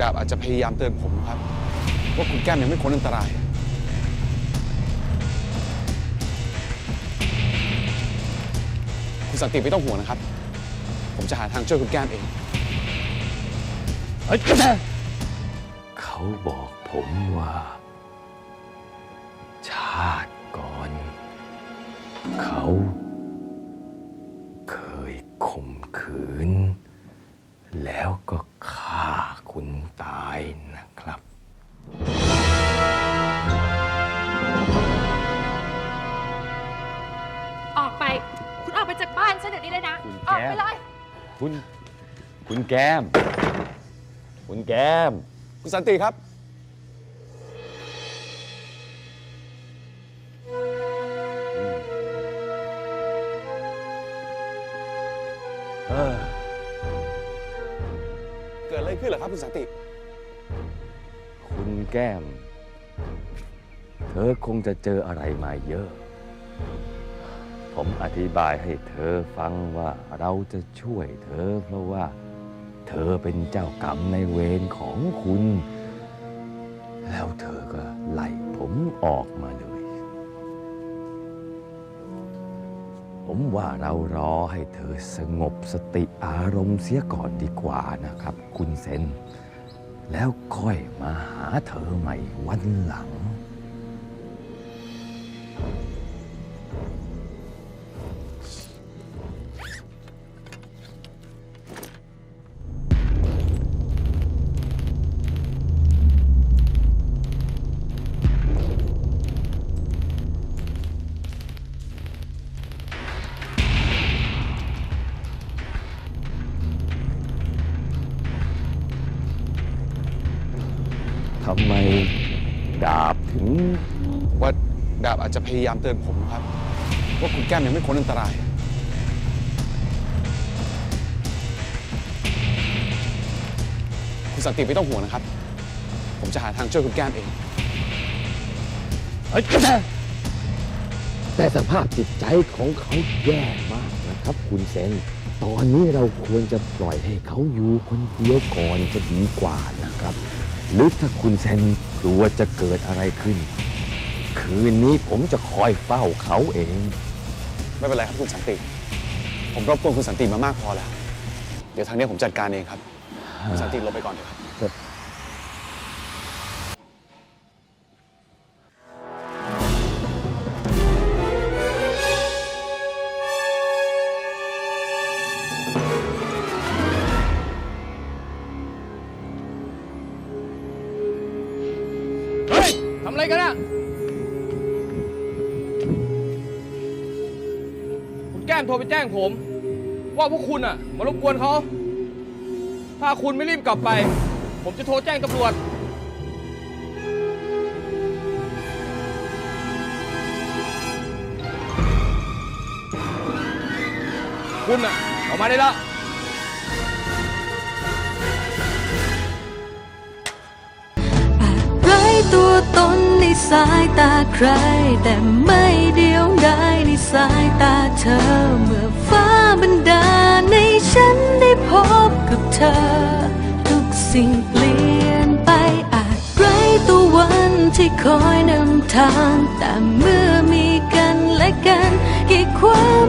ดาบอาจจะพยายามเตือนผมครับ ว่าคุณแก้มยังไม่พ้นอันตราย คุณสันติไม่ต้องห่วงนะครับ ผมจะหาทางช่วยคุณแก้มเองเฮ้ยเขาบอกผมว่า ชาติก่อน เขา เคยข่มขืน แล้วก็ ไปจากบ้านฉันเดี๋ยวนี้เลยนะ คุณออกแก้ไปมเลย คุณ คุณแก้ม คุณแก้ม คุณสันติครับเออเกิดอะไรขึ้นเหรอครับคุณสันติ คุณแก้ม เธอคงจะเจออะไรมาเยอะ ผมอธิบายให้เธอฟังว่าเราจะช่วยเธอ เพราะว่า เธอเป็นเจ้ากรรมในเวรของคุณ แล้วเธอก็ไล่ผมออกมาเลย ผมว่าเรารอให้เธอสงบสติอารมณ์เสียก่อนดีกว่านะครับ คุณเซน แล้วค่อยมาหาเธอใหม่วันหลัง ทำไมดาบถึงว่าดาบอาจจะพยายามเตือนผมครับ ว่าคุณแก้มยังไม่พ้นอันตราย คุณสันติไม่ต้องห่วงนะครับ ผมจะหาทางช่วยคุณแก้มเองเอ้ยแต่สภาพจิตใจของเขาแย่มากนะครับ คุณเซน ตอนนี้เราควรจะปล่อยให้เขาอยู่คนเดียวก่อนจะดีกว่านะครับ หรือถ้าคุณเซนกลัวจะเกิดอะไรขึ้น คืนนี้ผมจะคอยเฝ้าเขาเอง ไม่เป็นไรครับคุณสันติ ผมรบกวนคุณสันติมามากพอแล้ว เดี๋ยวทางนี้ผมจัดการเองครับคุณสันติลงไปก่อนเถอะครับ เฮ้ยทำอะไรกันอะคุณแก้มโทรไปแจ้งผม ว่าพวกคุณอะมารบกวนเขา ถ้าคุณไม่รีบกลับไป ผมจะโทรแจ้งตำรวจ คุณอะออกมาได้แล้ว สายตาใคร แต่ไม่เดียวดายในสายตาเธอ เมื่อฟ้าบันดาลในฉันได้พบกับเธอ ทุกสิ่งเปลี่ยนไปอาจไร้ตัววันที่คอยนำทาง แต่เมื่อมีกันและกันกี่ความ